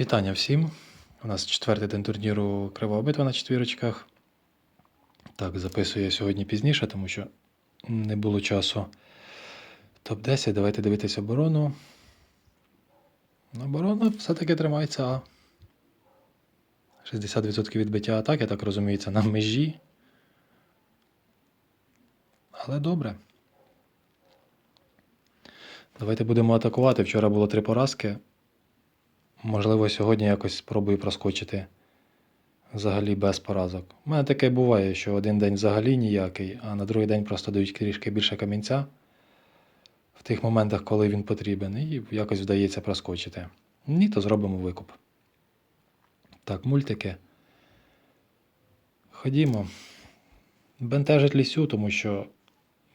Вітання всім. У нас четвертий день турніру Кривава битва на четвірочках. Так, записую я сьогодні пізніше, тому що не було часу. Топ-10. Давайте дивитися оборону. Оборона все-таки тримається А. 60% відбиття атак, я так розумію, це на межі. Але добре. Давайте будемо атакувати. Вчора було три поразки. Можливо, сьогодні якось спробую проскочити взагалі без поразок. У мене таке буває, що один день взагалі ніякий, а на другий день просто дають трішки більше камінця в тих моментах, коли він потрібен, і якось вдається проскочити. Ні, то зробимо викуп. Так, мультики. Ходімо. Бентежить лісю, тому що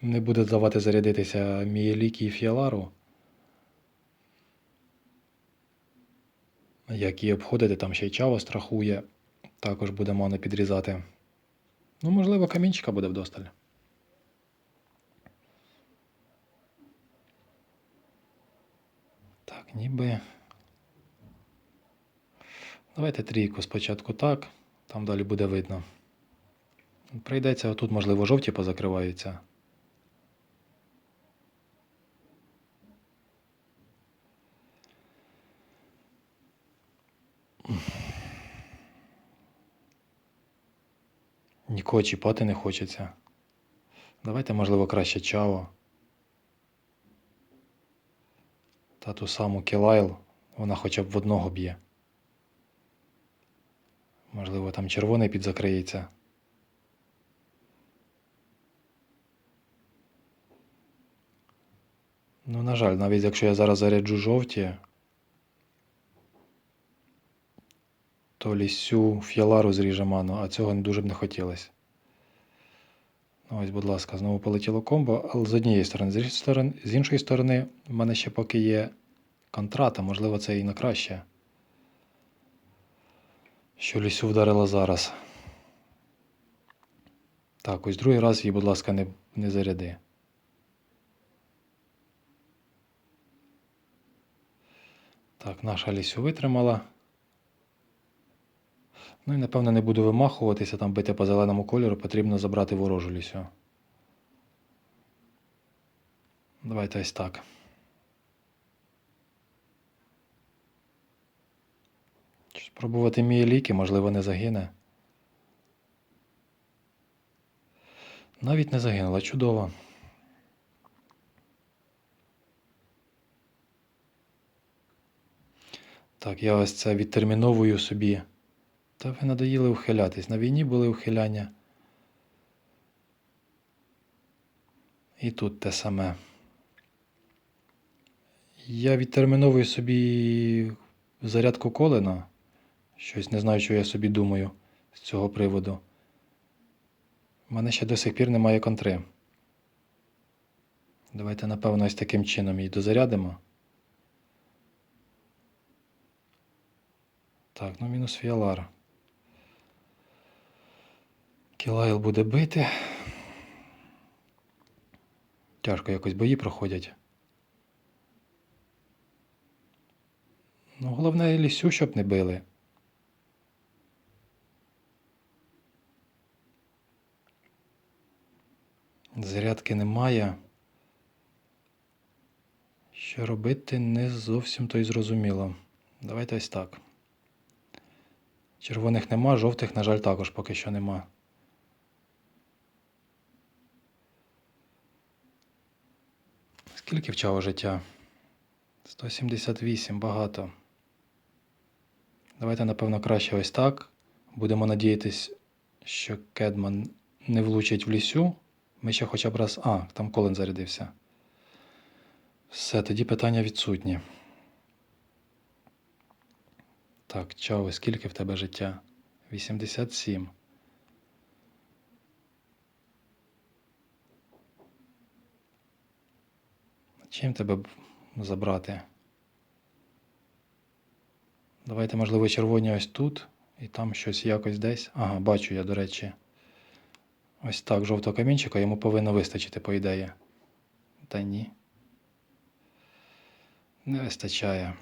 не буде давати зарядитися Мієлікі і Фіалару. Як її обходити, там ще й чаво страхує. Також буде мано підрізати. Ну, можливо, камінчика буде вдосталь. Так, ніби. Давайте трійку спочатку так, там далі буде видно. Прийдеться, отут, можливо, жовті позакриваються. Нікого чіпати не хочеться. Давайте, можливо, краще чао. Та ту саму Кілайл, вона хоча б в одного б'є. Можливо, там червоний підзакриється. Ну, на жаль, навіть якщо я зараз заряджу жовті, то лісю фіалару зріже ману, а цього дуже б не хотілося. Ну, ось, будь ласка, знову полетіло комбо, але з однієї сторони, з іншої сторони, з іншої сторони, в мене ще поки є контрата, можливо, це і на краще. Що лісю вдарила зараз. Так, ось другий раз її, будь ласка, не, не заряди. Так, наша лісю витримала. Ну і напевно не буду вимахуватися, там бити по зеленому кольору, потрібно забрати ворожу лісю. Давайте ось так. Спробувати мій ліки, можливо, не загине. Навіть не загинула, чудово. Так, я ось це відтерміновую собі. Та ви надоїли ухилятись. На війні були ухиляння. І тут те саме. Я відтерміновую собі зарядку колена. Щось не знаю, що я собі думаю з цього приводу. У мене ще до сих пір немає контри. Давайте, напевно, ось таким чином її дозарядимо. Так, ну мінус фіалар. Кілайл буде бити. Тяжко якось бої проходять. Ну, головне лісю, щоб не били. Зарядки немає. Що робити не зовсім то й зрозуміло. Давайте ось так. Червоних нема, жовтих, на жаль, також поки що нема. Скільки вчало життя? 178, багато. Давайте, напевно, краще ось так. Будемо надіятись, що Кедман не влучить в лісю. Ми ще хоча б раз. А, там колен зарядився. Все, тоді питання відсутні. Так, Чао, скільки в тебе життя? 87. Чим тебе забрати? Давайте, можливо, червоні ось тут, і там щось якось десь. Ага, бачу я, до речі. Ось так, жовтого камінчика йому повинно вистачити, по ідеї. Та ні. Не вистачає.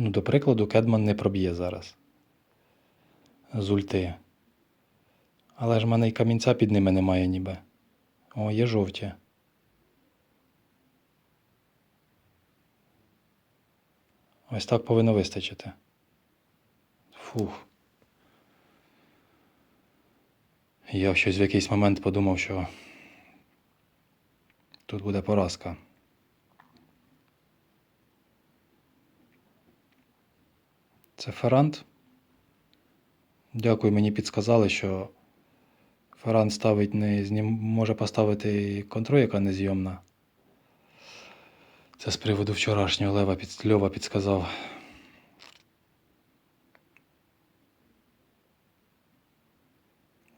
Ну, до прикладу, Кедман не проб'є зараз. З ульти. Але ж в мене й камінця під ними немає ніби. О, є жовті. Ось так повинно вистачити. Фух. Я щось в якийсь момент подумав, що тут буде поразка. Це Феррант. Дякую, мені підсказали, що Феррант ставить не може поставити контроль, яка незйомна. Це з приводу вчорашнього лева під... Льова підсказав.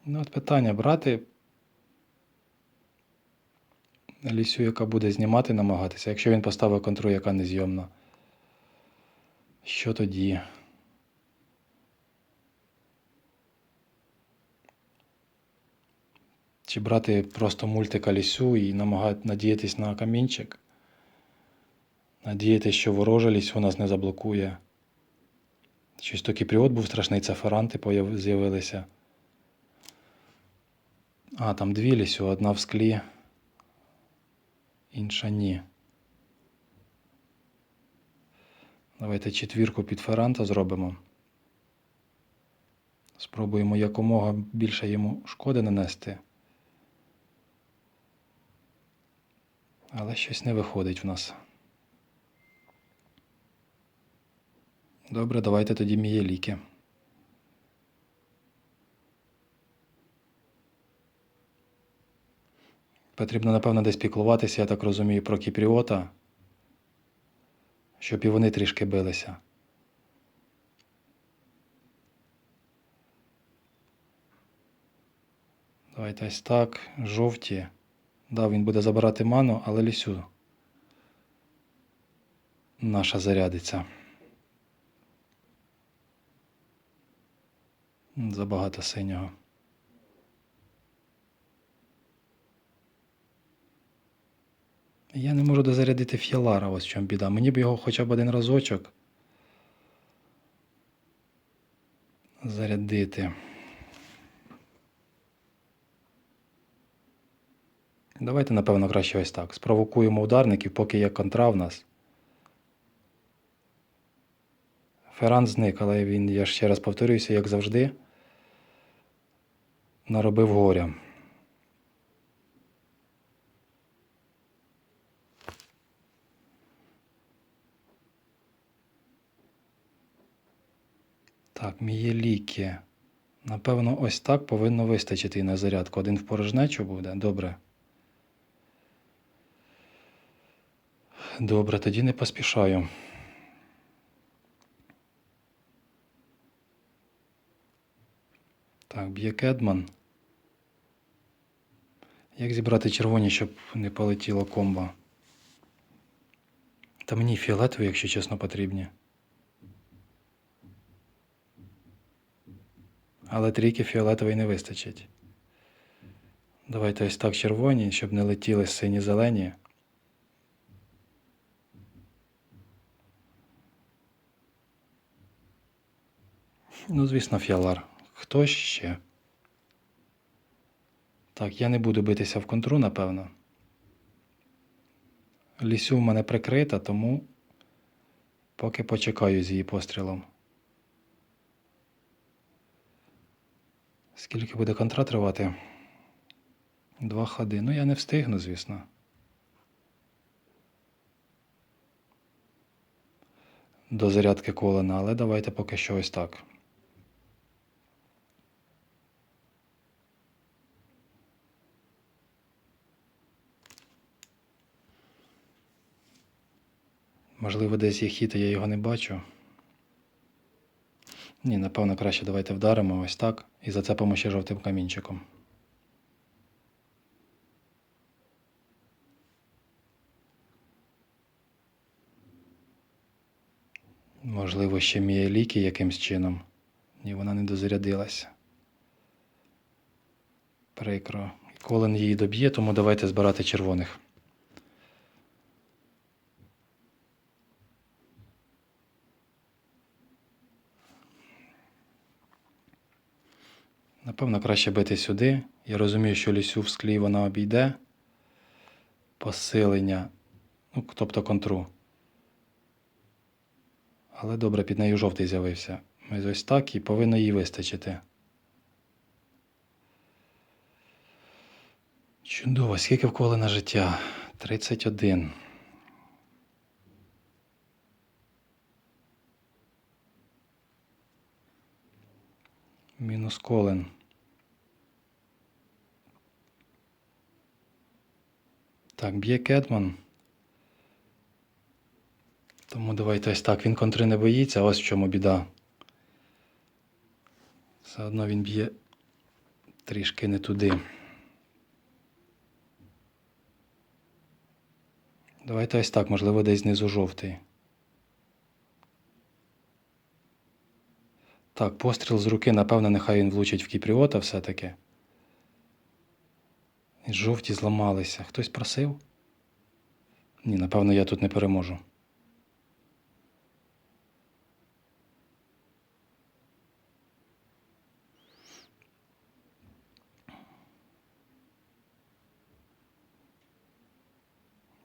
Ну, от питання брати лісю, яка буде знімати, намагатися, якщо він поставив контроль, яка незйомна. Що тоді? Чи брати просто мультика лісю і намагати надіятись на камінчик? Надіятись, що ворожа лісю нас не заблокує. Щось то кіпріот був страшний, це феранти появ- з'явилися. А, там дві лісю, одна в склі, інша ні. Давайте четвірку під феранта зробимо. Спробуємо якомога більше йому шкоди нанести. Але щось не виходить в нас. Добре, давайте тоді мієліки. Потрібно, напевно, десь піклуватися, я так розумію, про кіпріота, щоб і вони трішки билися. Давайте ось так. Жовті. Да, він буде забирати ману, але лісю. Наша зарядиться. Забагато синього. Я не можу дозарядити ф'ялара, ось в чому біда. Мені б його хоча б один разочок. Зарядити. Давайте, напевно, краще ось так. Спровокуємо ударників, поки є контра в нас. Ферран зник, але він, я ще раз повторююся, як завжди, наробив горя. Так, мієліки. Напевно, ось так повинно вистачити на зарядку. Один в порожнечу буде. Добре. Добре, тоді не поспішаю. Так, б'є Кедман. Як зібрати червоні, щоб не полетіло комбо? Та мені фіолетові, якщо чесно, потрібні. Але трійки фіолетової не вистачить. Давайте ось так червоні, щоб не летіли сині Ну, звісно, фіалар. Хто ще? Так, я не буду битися в контру, напевно. Лісю в мене прикрита, тому поки почекаю з її пострілом. Скільки буде контра тривати? Два ходи. Ну, я не встигну, звісно. До зарядки колена, але давайте поки що ось так. Можливо, десь є хід, а я його не бачу. Ні, напевно, краще давайте вдаримо ось так і зацепимо ще жовтим камінчиком. Можливо, ще мієліки якимсь чином. Ні, вона не дозарядилася. Прикро. Колен її доб'є, тому давайте збирати червоних. Напевно, краще бити сюди. Я розумію, що лісю в склі вона обійде. Посилення, ну, тобто контру. Але добре, під нею жовтий з'явився. Ось ось так і повинно їй вистачити. Чудово, скільки вколи на життя? 31. Мінус колен. Так, б'є Кетман. Тому давайте ось так. Він контри не боїться, ось в чому біда. Все одно він б'є трішки не туди. Давайте ось так, можливо, десь знизу жовтий. Так, постріл з руки, напевно, нехай він влучить в кіпріота все-таки. Жовті зламалися. Хтось просив? Ні, напевно, я тут не переможу.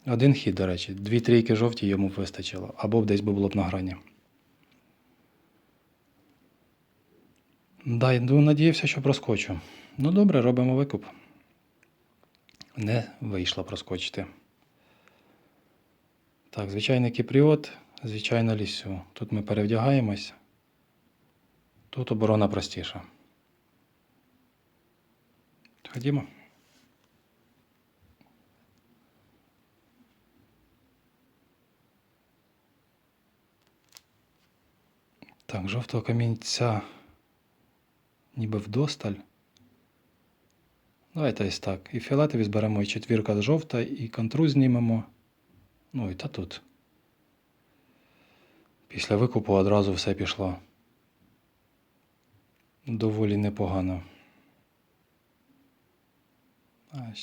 Один хід, до речі, дві трійки жовті йому вистачило, або десь би було б на грані. Да, ну, надіявся, що проскочу. Ну добре, робимо викуп. Не вийшло проскочити. Так, звичайний кіпріот, звичайно лісю. Тут ми перевдягаємось. Тут оборона простіша. Ходімо. Так, жовтого камінця ніби вдосталь. Давайте ось так. І фіолетові зберемо і четвірка жовта, і контру знімемо. Ну і та тут. Після викупу одразу все пішло. Доволі непогано.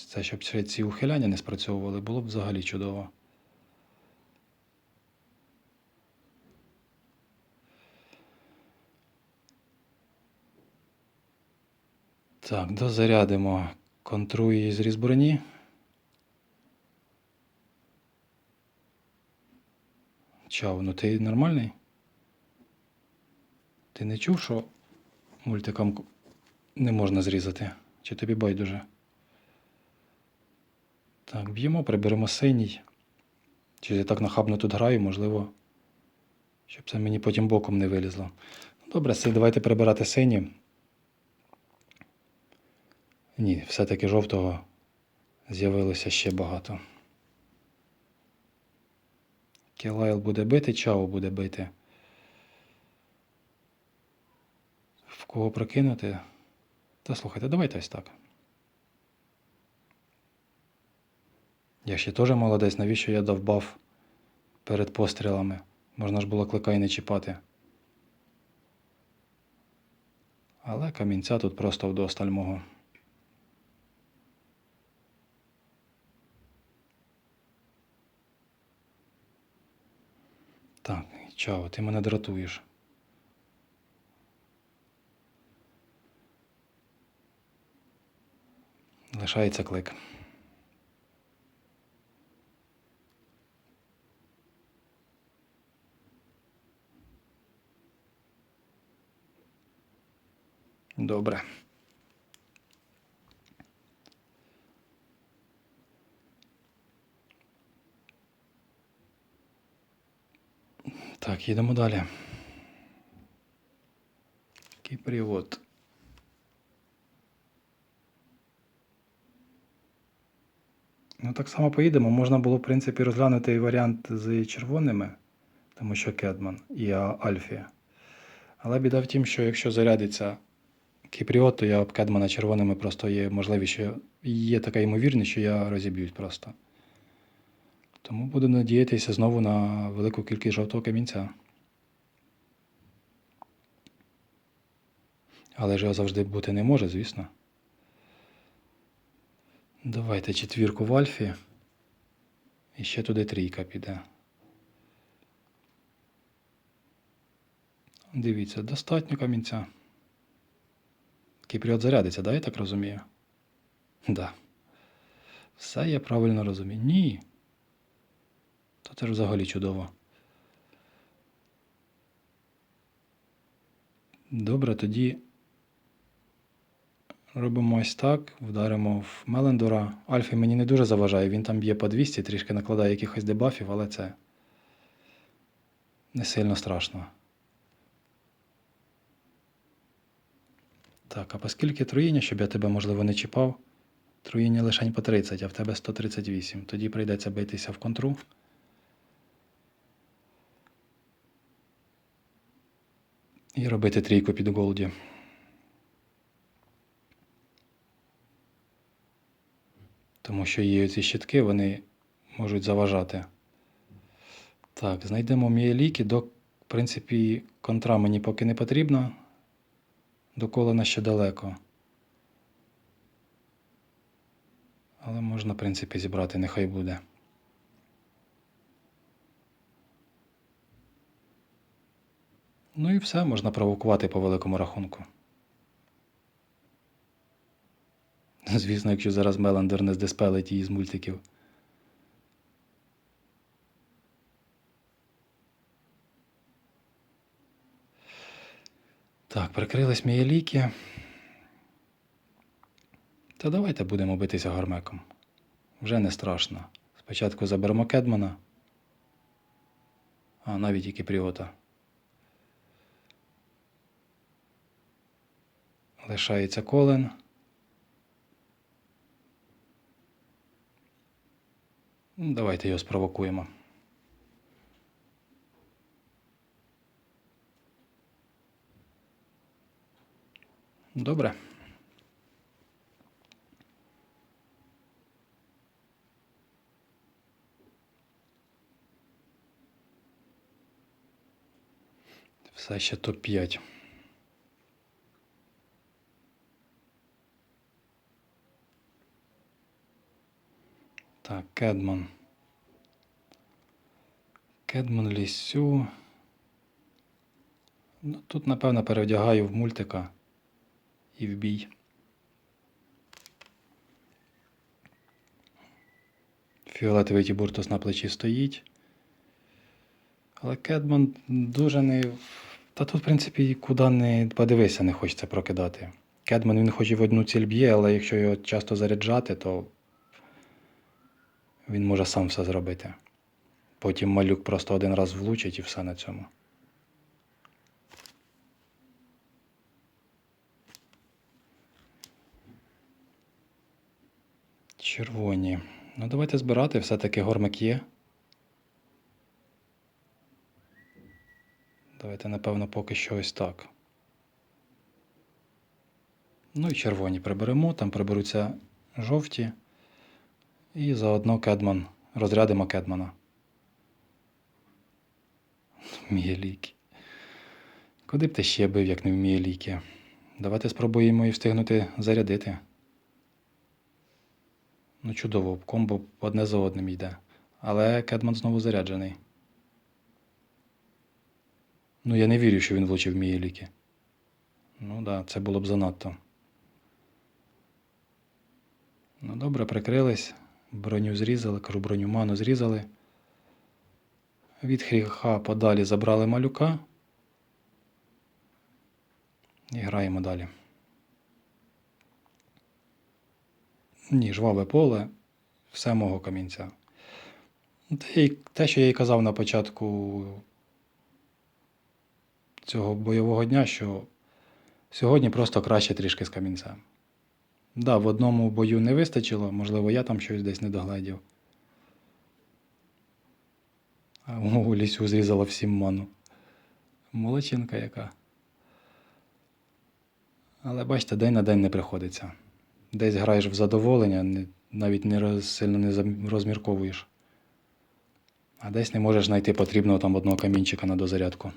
Це, щоб ці ухиляння не спрацьовували, було б взагалі чудово. Так, дозарядимо контру і зріз броні. Чав, ну ти нормальний? Ти не чув, що мультикам не можна зрізати? Чи тобі байдуже? Так, б'ємо, приберемо синій. Чи я так нахабно тут граю, можливо, щоб це мені потім боком не вилізло. Добре, давайте прибирати сині. Ні, все-таки жовтого з'явилося ще багато. Кілайл буде бити, Чао буде бити. В кого прокинути? Та слухайте, давайте ось так. Я ще теж молодець, навіщо я дав баф перед пострілами? Можна ж було клика і не чіпати. Але камінця тут просто вдосталь мого. Так, чао, ти мене дратуєш. Лишається клик. Добре. Так, їдемо далі. Кіпріот. Ну, так само поїдемо. Можна було, в принципі, розглянути і варіант з червоними, тому що Кедман і Альфія. Але біда в тім, що якщо зарядиться Кіпріот, то я об Кедмана червоними просто є можливість, що є така ймовірність, що я розіб'юсь просто. Тому буду надіятися знову на велику кількість жовтого камінця. Але ж його завжди бути не може, звісно. Давайте четвірку в альфі. І ще туди трійка піде. Дивіться, достатньо камінця. Кіпріот зарядиться, да, я так розумію? Да. Все я правильно розумію. Ні. Та це ж взагалі чудово. Добре, тоді робимо ось так, вдаримо в Мелендора. Альфі мені не дуже заважає, він там б'є по 200, трішки накладає якихось дебафів, але це не сильно страшно. Так, а поскільки троїння, щоб я тебе, можливо, не чіпав, троїння лишень по 30, а в тебе 138. Тоді прийдеться битися в контру. І робити трійку під голді. Тому що її ці щитки вони можуть заважати. Так, знайдемо мієліки. До, в принципі, контра мені поки не потрібна. До колена ще далеко. Але можна, в принципі, зібрати, нехай буде. Ну і все, можна провокувати по великому рахунку. Звісно, якщо зараз Меландер не здеспелить її з мультиків. Так, прикрились мієліки. Та давайте будемо битися гармеком. Вже не страшно. Спочатку заберемо Кедмана, а навіть і Кіпріота. Лишається Колен. Ну, Давайте його спровокуємо. Добре. Все ще топ-5. Так, Кедман. Кедман лісю. Ну, тут, напевно, перевдягаю в мультика і в бій. Фіолетовий тібуртус на плечі стоїть. Але Кедман дуже не. Та тут, в принципі, куди не подивися, не хочеться прокидати. Кедман він хоч і в одну ціль б'є, але якщо його часто заряджати, то він може сам все зробити. Потім малюк просто один раз влучить і все на цьому. Червоні. Ну, давайте збирати, все-таки гормик є. Давайте, напевно, поки що ось так. Ну і червоні приберемо, там приберуться жовті. І заодно Кедман. Розрядимо Кедмана. Мієліки. Куди б ти ще бив, як не в Мієліки? Давайте спробуємо і встигнути зарядити. Ну, чудово, комбо одне за одним йде. Але Кедман знову заряджений. Ну, я не вірю, що він влучив мої ліки. Ну так, да, це було б занадто. Ну, добре, прикрились. Броню зрізали, кажу, броню ману зрізали. Від хріха подалі забрали малюка. І граємо далі. Ні, жваве поле, все мого камінця. Те, що я й казав на початку цього бойового дня, що сьогодні просто краще трішки з камінцем. Да, в одному бою не вистачило, можливо, я там щось десь не догледів. А у лісю зрізала всім ману. Молодчинка яка. Але бачите, день на день не приходиться. Десь граєш в задоволення, навіть не роз, сильно не розмірковуєш. А десь не можеш знайти потрібного там одного камінчика на дозарядку.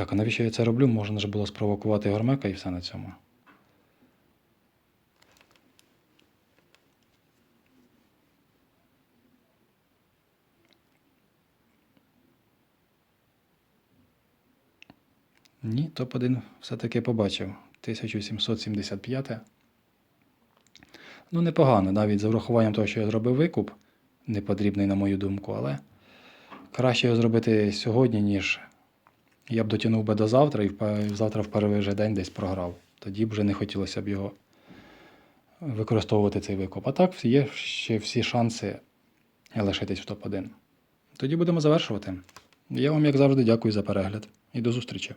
Так, а навіщо я це роблю? Можна ж було спровокувати гормека і все на цьому. Ні, топ-1 все-таки побачив. 1775. Ну, непогано, навіть з урахуванням того, що я зробив викуп, непотрібний, на мою думку, але краще його зробити сьогодні, ніж я б дотягнув би до завтра і завтра в перший же день десь програв. Тоді б вже не хотілося б його використовувати цей викуп. А так є ще всі шанси лишитись в топ-1. Тоді будемо завершувати. Я вам, як завжди, дякую за перегляд і до зустрічі.